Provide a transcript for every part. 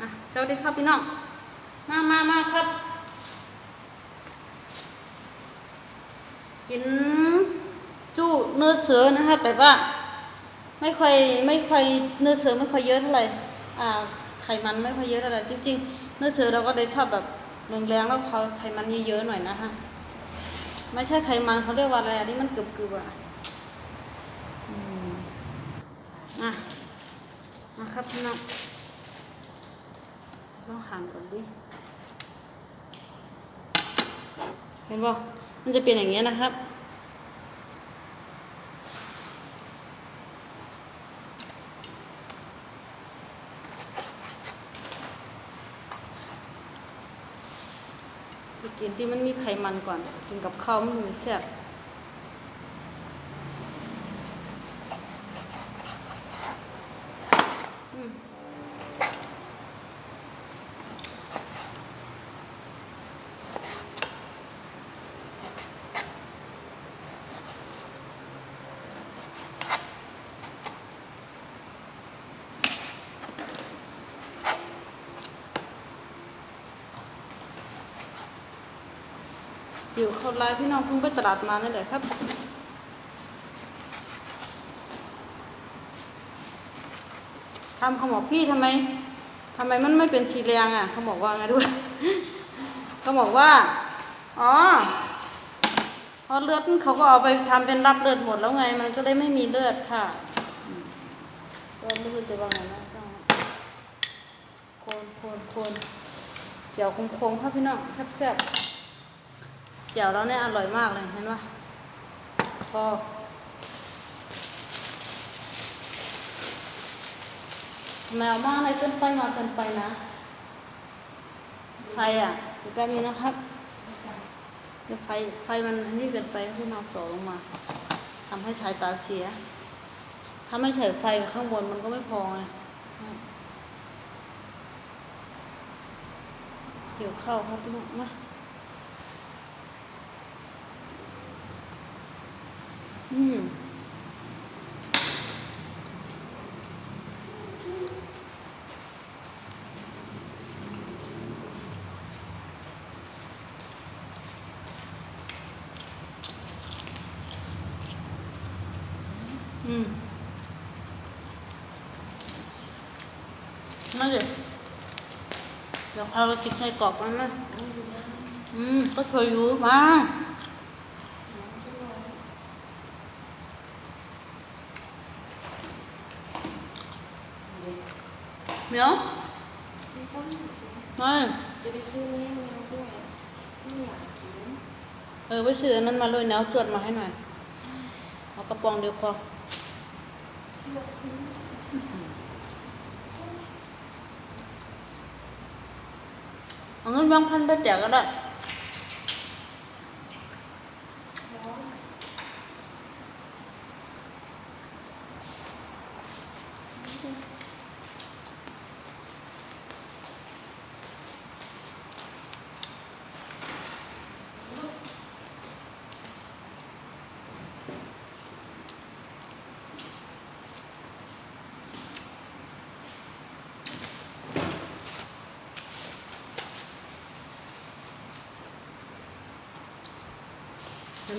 อะสวัสดีครับพี่น้อง มามามาครับ กินจู้เนื้อเสือนะครับแบบว่า ไม่ค่อยไม่ค่อยเนื้อเสือไม่ค่อยเยอะเท่าไหร่อ่าไขมันไม่ค่อยเยอะเท่าไหร่จริง ๆ เนื้อเสือเราก็ได้ชอบแบบแรงๆแล้วเขาไขมันเยอะๆหน่อยนะฮะไม่ใช่ไขมันเขาเรียกว่าอะไรอันนี้มันกรึบๆอะอืมอะมาครับพี่น้อง ต้องหั่นก่อนดิ เห็นป่ะมันจะเป็นอย่างเงี้ยนะครับ จะกินที่มันมีไขมันก่อน กินกับข้าวมันถึงแซ่บ หิวข้าไลายพี่น้องเพิ่งไปตลาดมานี่แหละครับทำเขาบอกพี่ทำไมทำไมมันไม่เป็นสีแดงอะ เขาบอกว่าไงด้วย เขาบอกว่า อ๋อเพราะเลือดเขาก็เอาไปทำเป็นรับเลือดหมดแล้วไง มันก็เลยไม่มีเลือดค่ะก็ไม่รู้จะว่าไงนะโคนโคนโคนเจียวคงๆครับพี่น้องแซ่บๆ เจียวเราเนี่ยอร่อยมากเลยเห็นปะพอแมวมากเลยเกินไปมาเกินไปนะไฟอะอยู่แป๊บนี้นะครับเดี๋ยวไฟไฟมันนี่เกินไปที่น้องโจลงมาทำให้สายตาเสีย ถ้าไม่ใส่ไฟข้างบนมันก็ไม่พอไงเกี่ยวเข้าครับลูกมา อืมอืมนั่นเลยเดี๋ยวเขาก็กินไส้กรอกมันนะ อืม ก็เคยอยู่มา เหมียวไม่จะไปซื้อเลี้ยงแมวด้วยไม่อยากกินเออไปซื้อนั้นมาเลยเนาะจวดมาให้หน่อยเอากระป๋องเดียวพอเสื้อเอาเงินแบงพันไปแจกก็ได้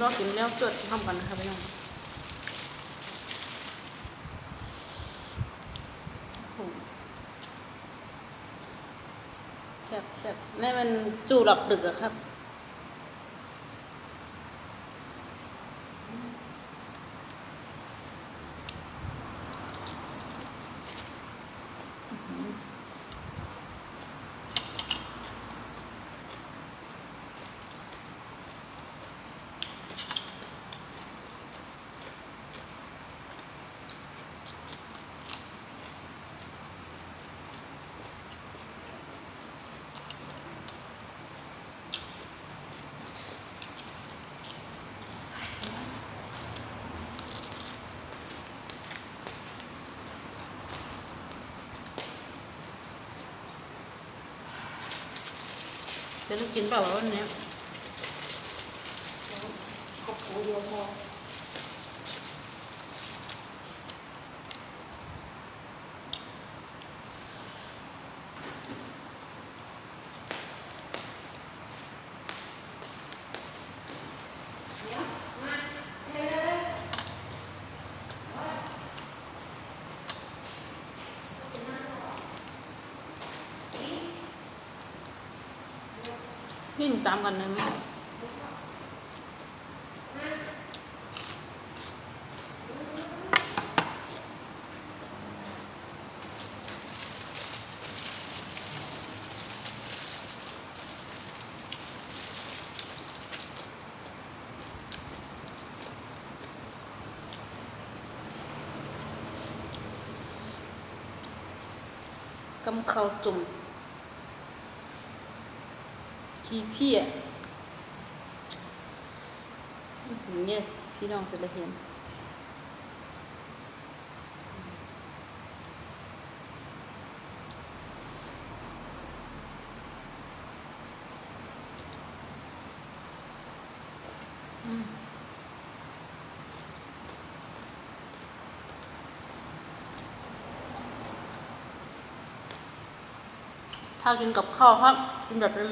รอกินแล้วจวดทำกันนะครับพี่น้องแซ่บแซ่บนี่มันจูหลับปลึกอะครับ จะได้กินเปล่าวันนี้กระปุกเดียวพอ วิ่งตามกันเลยมั้ยกำเขาจุ่ม ขี้เพี้ยอย่างเงี้ยพี่น้องจะได้เห็นถ้ากินกับข้าวครับกินแบบเป็น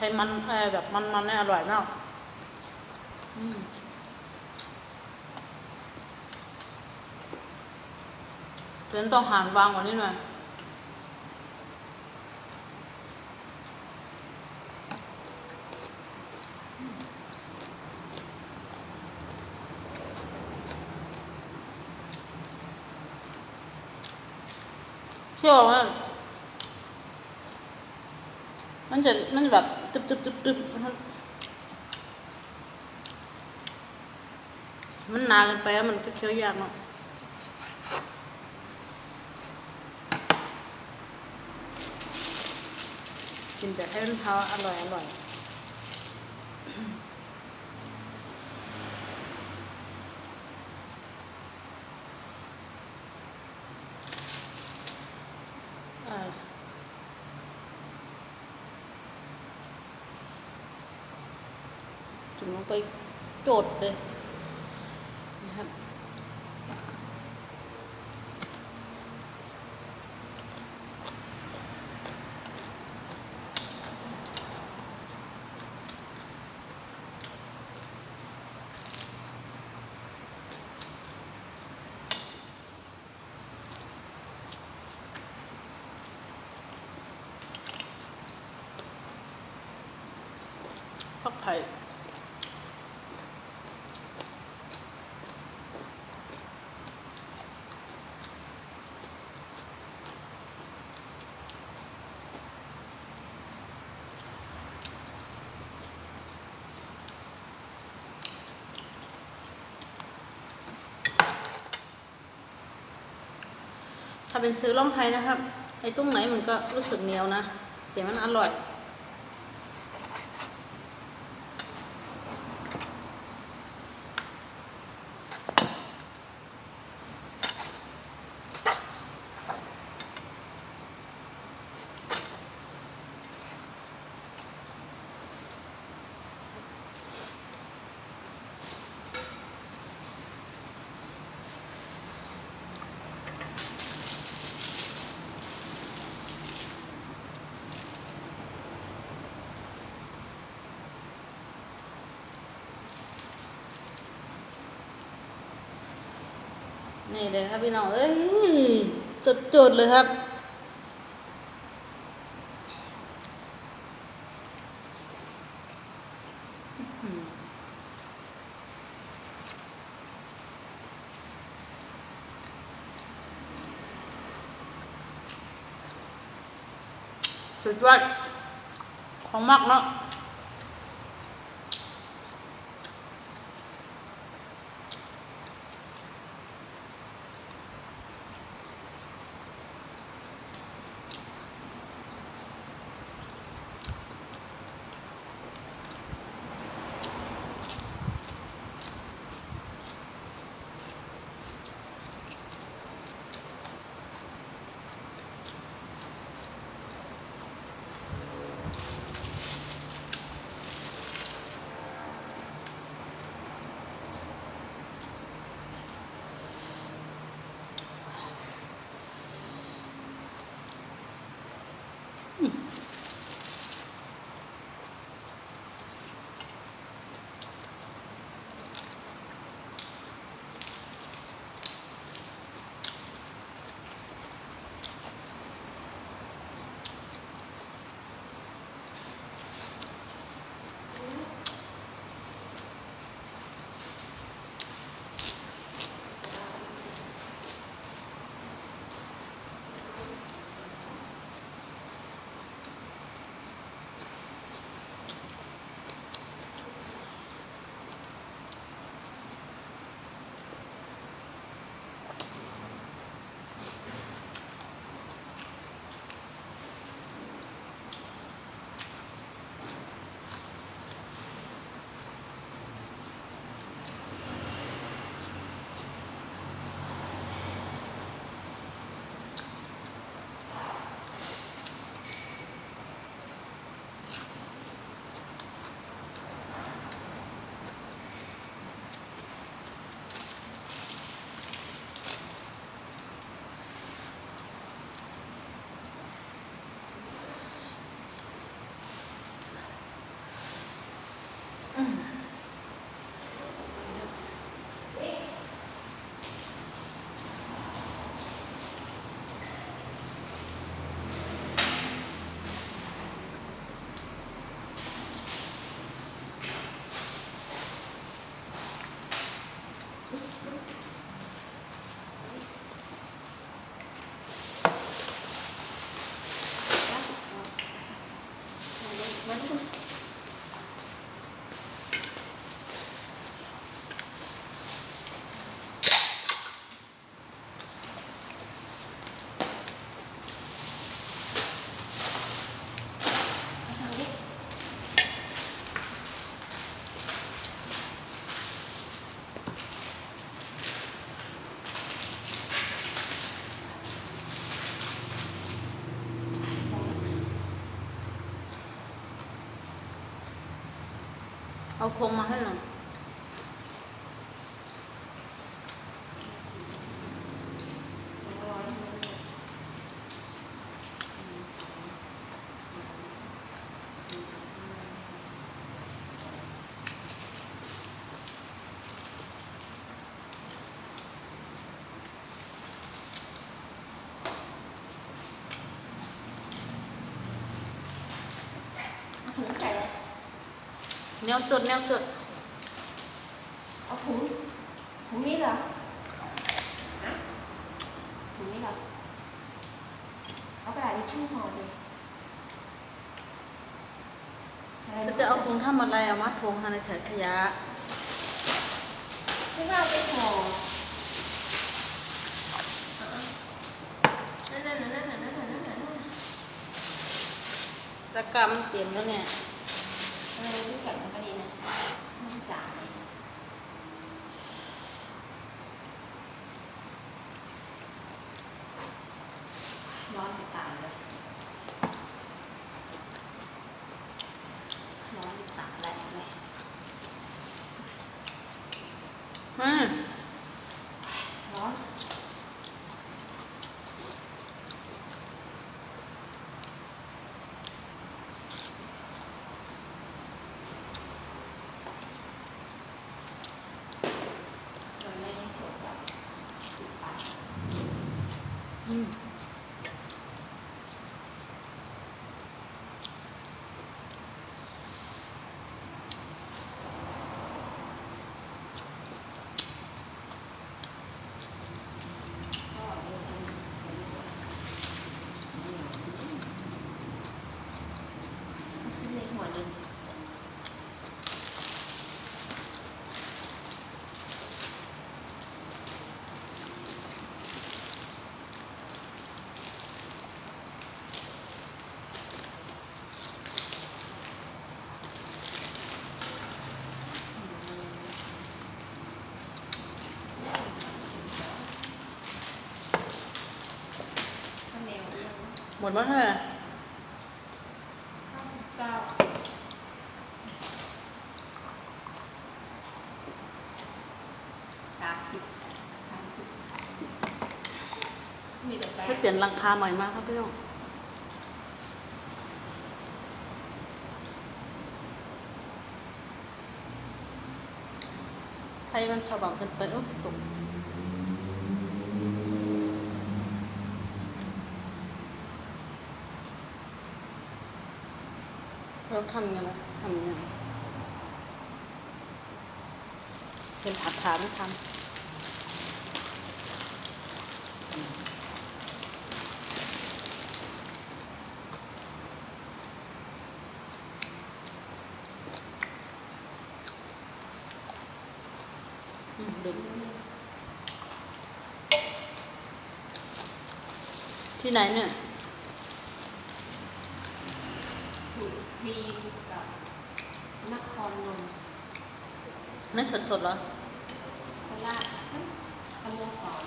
ใช้มันเออแบบมันๆเนี่ยอร่อยมากอืมเดี๋ยวต้องหั่นวางกว่านี้หน่อยเชื่อว่ามันจะมันจะแบบ ตึบตึบตึบตึบมันนหนาเกินไปแล้วมันก็เคี้ยวยากเนาะกินแต่ให้มันเท้าอร่อยอร่อยเออ จุ่มลงไป โจดเลยนะครับ ผักไผ่ ถ้าเป็นซื้อล่องไทยนะครับ ไอ้ตุ้งไหนมันก็รู้สึกเหนียวนะ แต่มันอร่อย เลยครับพี่น้อง เอ้ยจุดๆเลยครับ สุดยอดของมากเนาะ เอาคงมาให้หน่อย แนวจุดแนวจุดเอาถุงถุงนี้เหรอถุงนี้เหรอเอากระดาษทิชชู่ห่อเลยจะเอาถุงทำอะไรเอามาถุงฮานาเฉยขยะไม่ว่าไปห่อนั่นนั่นนั่นนั่นนั่นนั่นตะกร้ามันเต็มแล้วเนี่ย หมดแล้วเท่าไหร่ห้าสิบเก้าสามสิบสามสิบมีแต่แป้ให้งเปลี่ยนราคาใหม่มากครับพี่น้องไทยมันฉบับกันไปโอ้ยตก เราทำยังไงทำยังไงเป็นถาถามไม่ทำอืมเด็กที่ไหนเนี่ย สูตรครีมกับนครนนท์นั่นสดๆเหรอโคราชเอ้ยสโมสร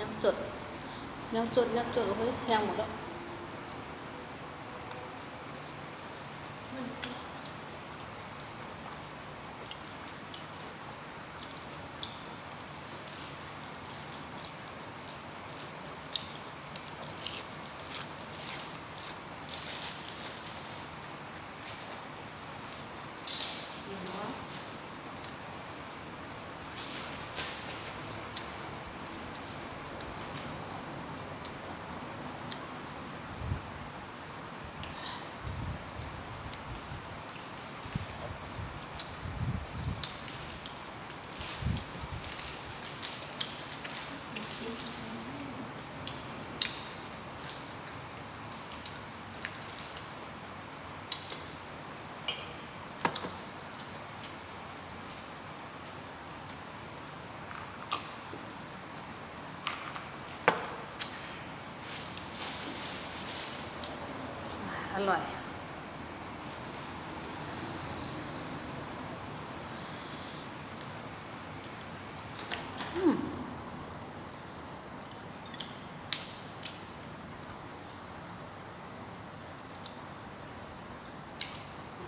ยังจดยังจดยังจดโอ้ยแพงหมดแล้ว ร่อย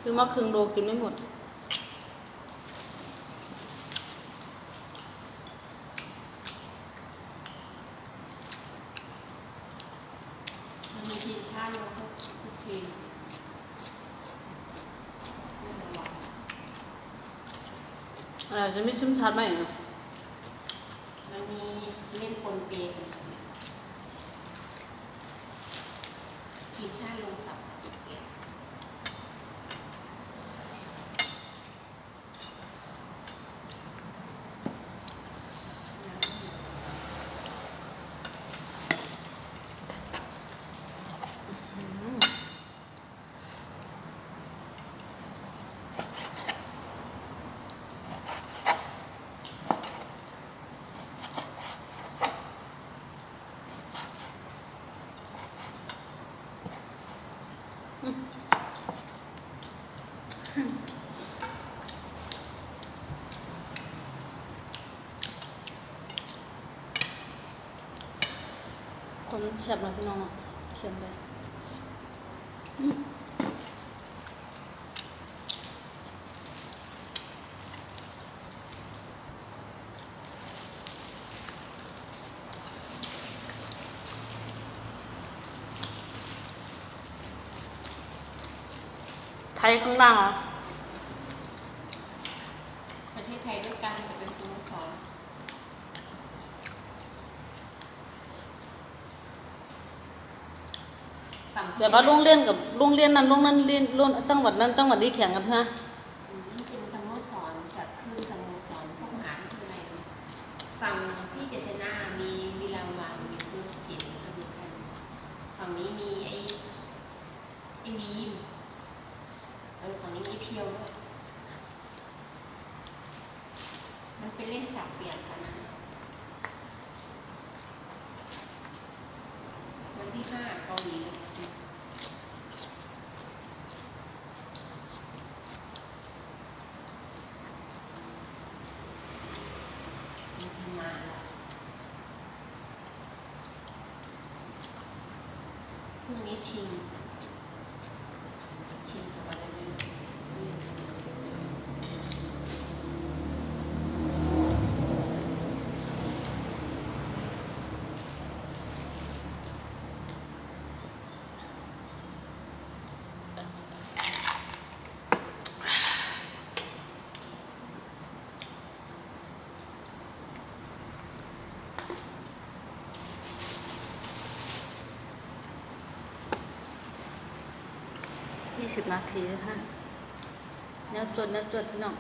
ซื้อมาครึ่งโลกินไม่หมด จะไม่ชุ่มชัดไหมอะ มันมีเล่นปนเปกันทีมชาติลงสับอีกเอ็ด คน แฉบหน่อยพี่น้องอะเค็มไปไทยข้างล่างเหรอประเทศไทยด้วยกันจะเป็นสโมสร สัมพันธ์เดี๋ยวว่าโรงเรียนกับโรงเรียนนั้นโรงนั้นเรียนโรงจังหวัดนั้นจังหวัดนี้แข่งกันฮะ อืมเป็นสโมสรจัดขึ้นสโมสรพวกมหาวิทยาลัยฝั่งที่เจษนามีวิลาวันมีเพื่อนจิตก็ดูกันฝั่งนี้มีไอ้ไอ้บีมเออฝั่งนี้มีเพียวด้วยมันเป็นเล่นจับเปลี่ยนกันนะวันที่ห้าเกาหลีเลยมันชนะแล้ว พรุ่งนี้ชิง ชิงกับอะไรไม่รู้ ยี่ สิบนาทีนะฮะเนื้อจดเนื้อจดพี่น้อง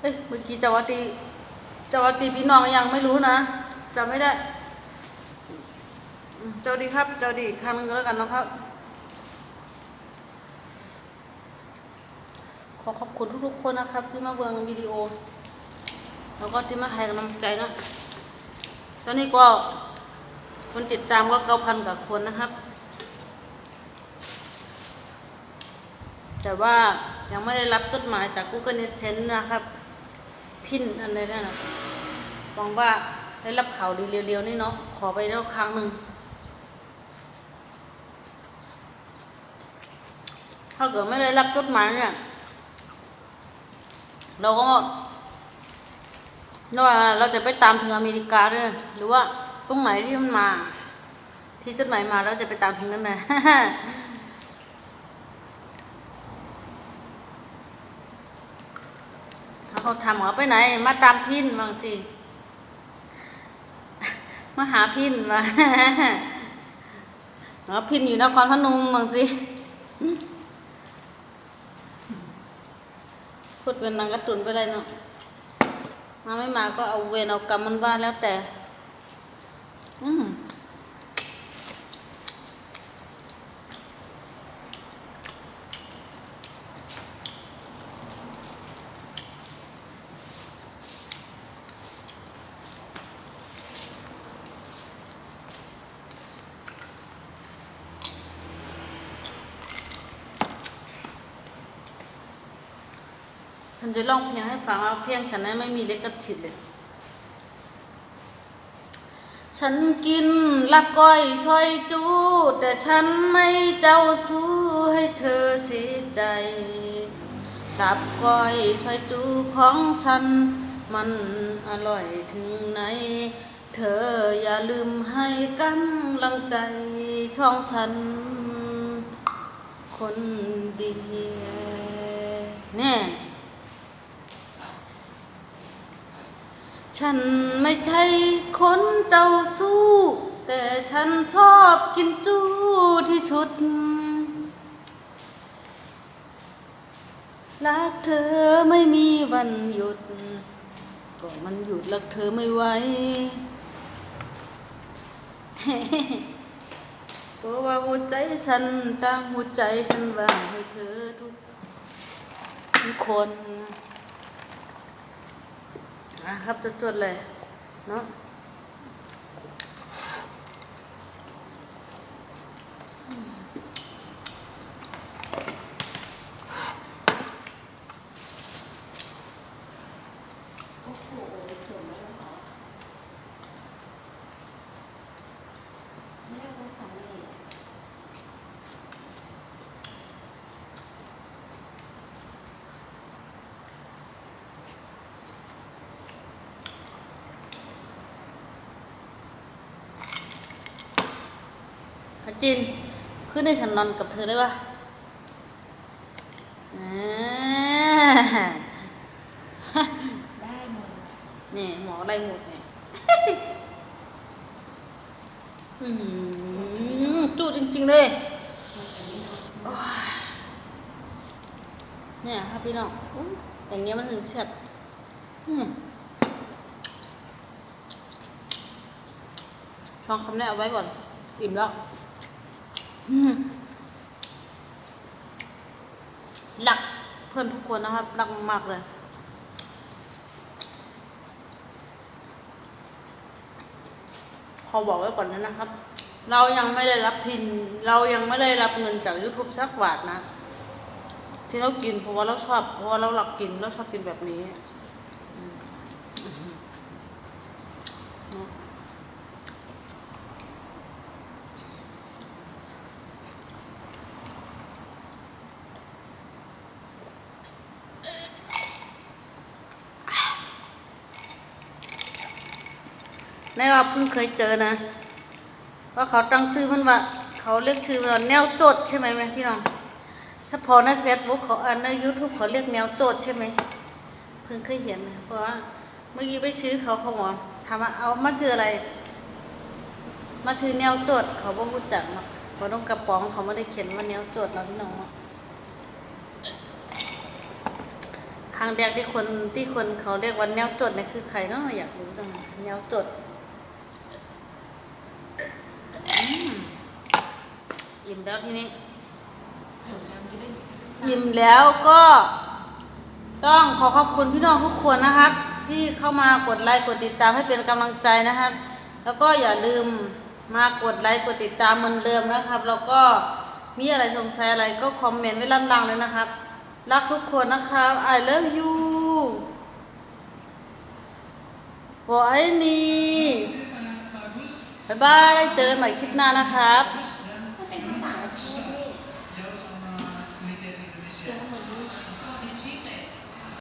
เอ้ยเมื่อกี้จาวตีจาวตีพี่น้องยังไม่รู้นะจำไม่ได้เจ้าดีครับ เจ้าดีครั้งนึงก็แล้วกันนะครับ ขอขอบคุณทุกๆคนนะครับ ที่มาเบิ่งวิดีโอ แล้วก็ที่มาให้กำลังใจนะตอนนี้ก็คนติดตามก็เก้าพันกว่าคนนะครับ แต่ว่ายังไม่ได้รับจดหมายจาก Google a d s e n s e นะครับ พินอะไรนั่นนะหวังว่าได้รับข่าวดีเร็วๆนี่เนาะขอไปแล้วครั้งหนึ่งถ้าเกิดไม่ได้รับจดหมายเนี่ย เราก็ ว่าเราจะไปตามถึงอเมริกาด้วยหรือว่าตรงไหนที่มันมา ที่จดหมายมาเราจะไปตามถึงนั้นนะถ้าเขาถามว่าไปไหน มาตามพินบางสิมาหาพินมาหาพินอยู่นครพนมบางสิพูดเป็นนางกระตุนไปเลยเนาะ มาไม่มาก็เอาเวรเอากรรมมันว่าแล้วแต่ อืม มันจะร้องเพลงให้ฟังเอาเพลงฉันนั้นไม่มีเล็กกับฉิดเลย ฉันกินลับก้อยช่อยจูแต่ฉันไม่เจ้าสู้ให้เธอเสียใจลับก้อยช่อยจูของฉัน มันอร่อยถึงไหน เธออย่าลืมให้กำลังใจช่องฉัน คนดีแน่ ฉันไม่ใช่คนเจ้าสู้ แต่ฉันชอบกินจู้ที่สุด รักเธอไม่มีวันหยุด ก็มันหยุดรักเธอไม่ไหวเพราะว่าหัวใจฉันตั้งหัวใจฉันวางให้เธอทุกทุกคน นะครับจุดๆเลยเนาะ โอ้โหถึงแล้วเหรอไม่ได้ต้องสั่งเลย อาจินขึ้นให้ฉันนอนกับเธอได้ปะได้หมดนี่หมออะไรหมดเนี่ยจู้จริง ๆ เลย เนี่ยครับพี่น้องอย่างเงี้ยมันถึงแซ่บช่องคำแรกเอาไว้ก่อน อิ่มแล้ว รักเพื่อนทุกคนนะครับรักมากเลย ขอบอกไว้ก่อนนะนะครับ เรายังไม่ได้รับพิน เรายังไม่ได้รับเงินจาก YouTube สักบาทนะ ที่เรากินเพราะว่าเราชอบ เพราะว่าเราหลักกิน เราชอบกินแบบนี้อืมเนอะใน ว่าเพิ่งเคยเจอนะว่าเขาตั้งชื่อมันว่า เขาเรียกชื่อว่าแนวโจดใช่ไหมไหมพี่น้องเฉพาะในเฟซบุ๊กเขาอันในยูทูบเขาเรียกแนวโจทย์ใช่ไหมเพิ่งเคยเห็นนะเพราะว่าเมื่อกี้ไปซื้อเขาเขาบอกถามว่าเอามาชื่ออะไร มาซื้อแนวโจทย์เขาบ่รู้จักเนาะเพราต้องกระป๋องเขาไม่ได้เขียนว่าแนวโจทย์เนาพี่น้องเนาะครั้งแรกที่คนที่คนเขาเรียกว่าแนวโจทย์เนี่ยคือใครเนาะอยากรู้จังแนวโจทย์อืม อิ่มแล้วทีนี้ถึงแล้วจะได้อิ่มแล้วก็ต้องขอขอบคุณพี่น้องทุกคนนะครับ ที่เข้ามากดไลค์กดติดตามให้เป็นกำลังใจนะครับ แล้วก็อย่าลืมมากดไลค์กดติดตามเหมือนเดิมนะครับ แล้วก็มีอะไรสงสัยอะไรก็คอมเมนต์ไว้ล่ำลังเลยนะครับ รักทุกคนนะครับ I love you หัวไอ้นี่บ๊ายบาย เจอกันใหม่คลิปหน้านะครับ